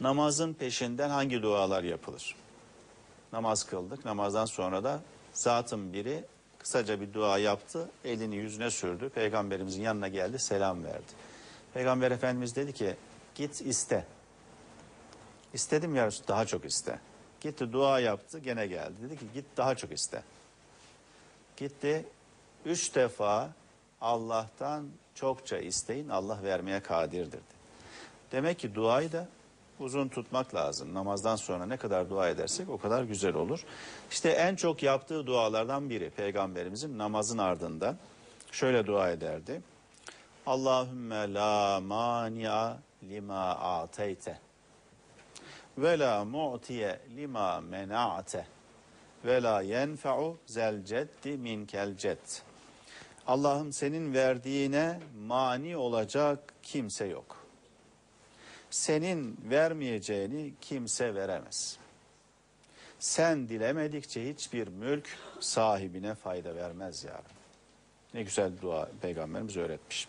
Namazın peşinden hangi dualar yapılır? Namaz kıldık. Namazdan sonra da zatın biri kısaca bir dua yaptı. Elini yüzüne sürdü. Peygamberimizin yanına geldi. Selam verdi. Peygamber Efendimiz dedi ki git iste. İstedim ya daha çok iste. Gitti dua yaptı gene geldi. Dedi ki git daha çok iste. Gitti üç defa Allah'tan çokça isteyin Allah vermeye kadirdir. Demek ki duayı da uzun tutmak lazım. Namazdan sonra ne kadar dua edersek o kadar güzel olur. İşte en çok yaptığı dualardan biri peygamberimizin namazın ardından şöyle dua ederdi. Allahümme la mani'a lima ateyte ve la mu'tiye lima mena'te ve la yenfe'u zel ceddi minkel cedd. Allah'ım senin verdiğine mani olacak kimse yok. Senin vermeyeceğini kimse veremez. Sen dilemedikçe hiçbir mülk sahibine fayda vermez ya. Ne güzel dua peygamberimiz öğretmiş.